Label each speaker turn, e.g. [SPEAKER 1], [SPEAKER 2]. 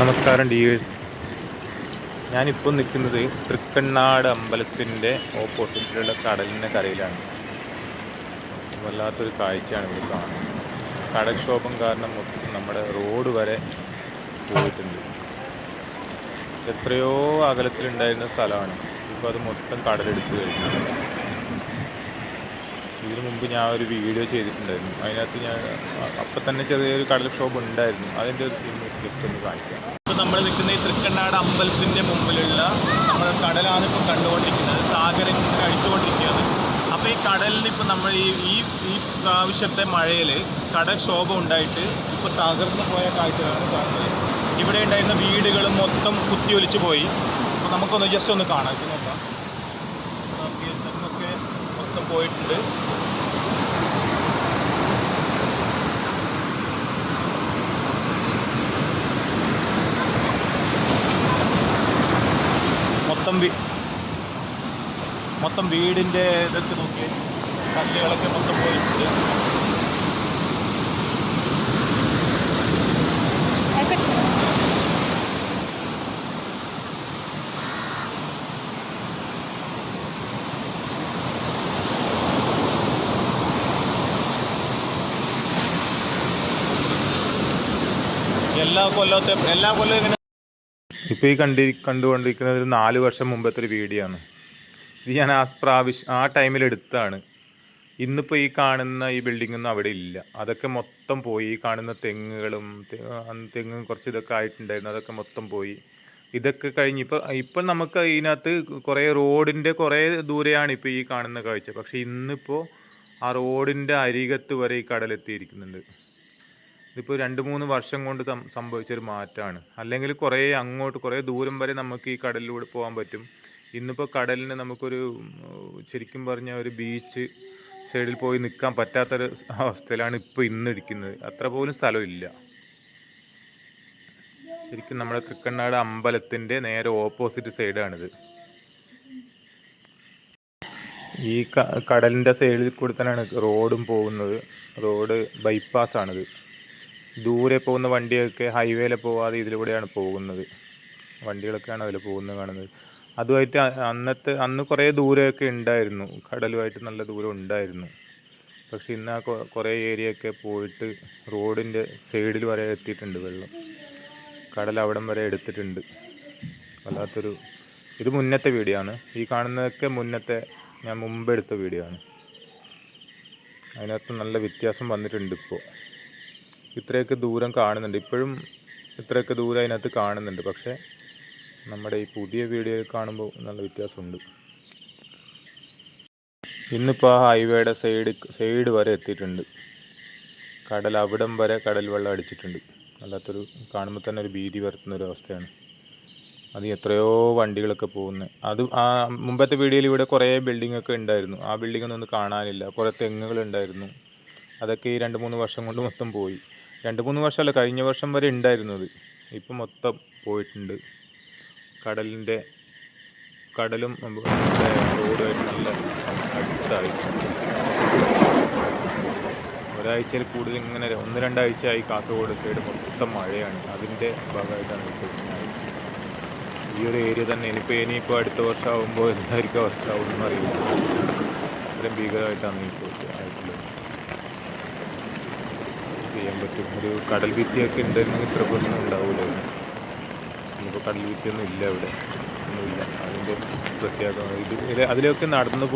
[SPEAKER 1] നമസ്കാരം ഡിയേഴ്സ് ഞാനിപ്പോൾ നിൽക്കുന്നത് തൃക്കണ്ണാട് അമ്പലത്തിന്റെ ഓപ്പോസിറ്റിലുള്ള കടലിന്റെ കരയിലാണ്. വല്ലാത്തൊരു കാഴ്ചയാണ് ഇവിടെ കാണുന്നത് കടക്ഷോഭം കാരണം മൊത്തം നമ്മുടെ റോഡ് വരെ പോയിട്ടുണ്ട്. എത്രയോ അകലത്തിലുണ്ടായിരുന്ന സ്ഥലമാണ്. ഇപ്പോൾ അത് മൊത്തം കടലെടുത്ത് കഴിഞ്ഞു. ഇതിനു മുമ്പ് ഞാൻ ഒരു വീഡിയോ ചെയ്തിട്ടുണ്ടായിരുന്നു. അതിനകത്ത് ഞാൻ അപ്പം തന്നെ ചെറിയൊരു കടൽക്ഷോഭം ഉണ്ടായിരുന്നു. അതിന്റെ ഒരു ക്ലിപ്പ് ഒന്ന് കാണിക്കാം.
[SPEAKER 2] ഇപ്പോൾ നമ്മൾ നിൽക്കുന്ന ഈ തൃക്കണ്ണാട് അമ്പലത്തിന്റെ മുമ്പിലുള്ള നമ്മൾ കടലാണ് ഇപ്പോൾ കണ്ടുകൊണ്ടിരിക്കുന്നത്. സാഗരം ഇങ്ങനെ അടിച്ചുകൊണ്ടിരിക്കുകയാണ് അപ്പോൾ ഈ കടലിന് ഇപ്പോൾ നമ്മൾ ഈ ഈ ഈ പ്രാവശ്യത്തെ മഴയിൽ കടൽക്ഷോഭം ഉണ്ടായിട്ട് ഇപ്പോൾ തകർന്നു പോയ കാഴ്ചകളാണ് കാണുന്നത്. ഇവിടെ ഉണ്ടായിരുന്ന വീടുകൾ മൊത്തം കുത്തിയൊലിച്ച് പോയി. അപ്പോൾ നമുക്കൊന്ന് ജസ്റ്റ് ഒന്ന് കാണാം. നോക്കാം. മൊത്തം പോയിട്ടുണ്ട്. മൊത്തം മൊത്തം വീടിന്റെ ഇതൊക്കെ നോക്കി കല്ലുകളൊക്കെ മൊത്തം പോയിട്ടുണ്ട്. എല്ലാ കൊല്ലത്തെ എല്ലാ കൊല്ലവും ഇങ്ങനെ
[SPEAKER 1] ഇപ്പോൾ ഈ കണ്ടി കണ്ടുകൊണ്ടിരിക്കുന്നത് ഒരു നാല് വർഷം മുമ്പത്തെ ഒരു വീഡിയോ ആണ്. ഇത് ഞാൻ ആ പ്രാവശ്യം ആ ടൈമിൽ എടുത്താണ്. ഇന്നിപ്പോൾ ഈ കാണുന്ന ഈ ബിൽഡിംഗ് ഒന്നും അവിടെ ഇല്ല. അതൊക്കെ മൊത്തം പോയി. ഈ കാണുന്ന തെങ്ങുകളും തെങ്ങും കുറച്ച് ഇതൊക്കെ ആയിട്ടുണ്ടായിരുന്നു. അതൊക്കെ മൊത്തം പോയി. ഇതൊക്കെ കഴിഞ്ഞ് ഇപ്പോൾ ഇപ്പം നമുക്ക് ഇതിനകത്ത് കുറേ റോഡിന്റെ കുറേ ദൂരെയാണ് ഇപ്പോൾ ഈ കാണുന്ന കാഴ്ച. പക്ഷേ ഇന്നിപ്പോൾ ആ റോഡിന്റെ അരികത്ത് വരെ ഈ കടലെത്തിയിരിക്കുന്നുണ്ട്. ഇതിപ്പോൾ രണ്ട് മൂന്ന് വർഷം കൊണ്ട് സംഭവിച്ചൊരു മാറ്റമാണ് അല്ലെങ്കിൽ കുറേ അങ്ങോട്ട് കുറേ ദൂരം വരെ നമുക്ക് ഈ കടലിലൂടെ പോകാൻ പറ്റും. ഇന്നിപ്പോൾ കടലിന് നമുക്കൊരു ശരിക്കും പറഞ്ഞ ഒരു ബീച്ച് സൈഡിൽ പോയി നിൽക്കാൻ പറ്റാത്തൊരു അവസ്ഥയിലാണ് ഇപ്പോൾ ഇന്ന് ഇരിക്കുന്നത്. അത്ര പോലും സ്ഥലമില്ല. ശരിക്കും നമ്മുടെ തൃക്കണ്ണാട് അമ്പലത്തിന്റെ നേരെ ഓപ്പോസിറ്റ് സൈഡാണിത് ഈ കടലിന്റെ സൈഡിൽ കൂടി തന്നെയാണ് റോഡും പോകുന്നത്. റോഡ് ബൈപ്പാസ്സാണിത് ദൂരെ പോകുന്ന വണ്ടിയൊക്കെ ഹൈവേയിൽ പോവാതെ ഇതിലൂടെയാണ് പോകുന്നത്. വണ്ടികളൊക്കെയാണ് അതിൽ പോകുന്നത് കാണുന്നത്. അതുമായിട്ട് അന്നത്തെ അന്ന് കുറേ ദൂരമൊക്കെ ഉണ്ടായിരുന്നു. കടലുമായിട്ട് നല്ല ദൂരം ഉണ്ടായിരുന്നു. പക്ഷെ ഇന്ന് ആ കുറേ ഏരിയയൊക്കെ പോയിട്ട് റോഡിന്റെ സൈഡിൽ വരെ എത്തിയിട്ടുണ്ട് വെള്ളം. കടൽ അവിടം വരെ എടുത്തിട്ടുണ്ട്. വല്ലാത്തൊരു ഇത് മുന്നത്തെ വീഡിയോ ആണ്. ഈ കാണുന്നതൊക്കെ മുന്നത്തെ ഞാൻ മുമ്പ് എടുത്ത വീഡിയോ ആണ്. അതിനകത്ത് നല്ല വ്യത്യാസം വന്നിട്ടുണ്ട് ഇപ്പോൾ. ഇത്രയൊക്കെ ദൂരം കാണുന്നുണ്ട്. ഇപ്പോഴും ഇത്രയൊക്കെ ദൂരം അതിനകത്ത് കാണുന്നുണ്ട്. പക്ഷേ നമ്മുടെ ഈ പുതിയ വീഡിയോ കാണുമ്പോൾ നല്ല വ്യത്യാസമുണ്ട്. ഇന്നിപ്പോൾ ആ ഹൈവേയുടെ സൈഡ് സൈഡ് വരെ എത്തിയിട്ടുണ്ട്. കടൽ അവിടം വരെ കടൽ വെള്ളം അടിച്ചിട്ടുണ്ട്. അല്ലാത്തൊരു കാണുമ്പോൾ തന്നെ ഒരു ഭീതി വരുത്തുന്ന ഒരു അവസ്ഥയാണ്. അത് എത്രയോ വണ്ടികളൊക്കെ പോകുന്നത് അത് ആ മുമ്പത്തെ വീഡിയോയിൽ ഇവിടെ കുറേ ബിൽഡിംഗ് ഒക്കെ ഉണ്ടായിരുന്നു. ആ ബിൽഡിംഗ് ഒന്നും കാണാനില്ല. കുറേ തെങ്ങുകൾ ഉണ്ടായിരുന്നു. അതൊക്കെ ഈ രണ്ട് മൂന്ന് വർഷം കൊണ്ട് മൊത്തം പോയി. രണ്ട് മൂന്ന് വർഷമല്ല കഴിഞ്ഞ വർഷം വരെ ഉണ്ടായിരുന്നത് ഇപ്പം മൊത്തം പോയിട്ടുണ്ട്. കടലിന്റെ കടലും റോഡുമായിട്ട് നല്ല അടുത്തായി. ഒരാഴ്ചയിൽ കൂടുതൽ ഇങ്ങനെ ഒന്ന് രണ്ടാഴ്ചയായി കാസർഗോഡ് സൈഡ് മൊത്തം മഴയാണ്. അതിന്റെ ഭാഗമായിട്ടാണ് ഇപ്പോൾ ഈ ഒരു ഏരിയ തന്നെ ഇനിയിപ്പോൾ ഇനിയിപ്പോൾ അടുത്ത വർഷം ആകുമ്പോൾ എന്തായിരിക്കും അവസ്ഥ ആവുമെന്ന് അറിയില്ല അത്രയും ഭീകരമായിട്ടാണ് ഇപ്പോൾ ആയിട്ടുള്ളത്. ചെയ്യാൻ പറ്റും. ഒരു കടൽ ഭിത്തിയൊക്കെ ഉണ്ടായിരുന്നെങ്കിൽ ഇത്ര പ്രശ്നം ഉണ്ടാവില്ല ഇന്നിപ്പോൾ കടൽ ഭിത്തിയൊന്നും ഇല്ല ഇവിടെ. ഒന്നുമില്ല. അതിന്റെ പ്രത്യേകത. ഇത് അതിലൊക്കെ നടന്നു പോകും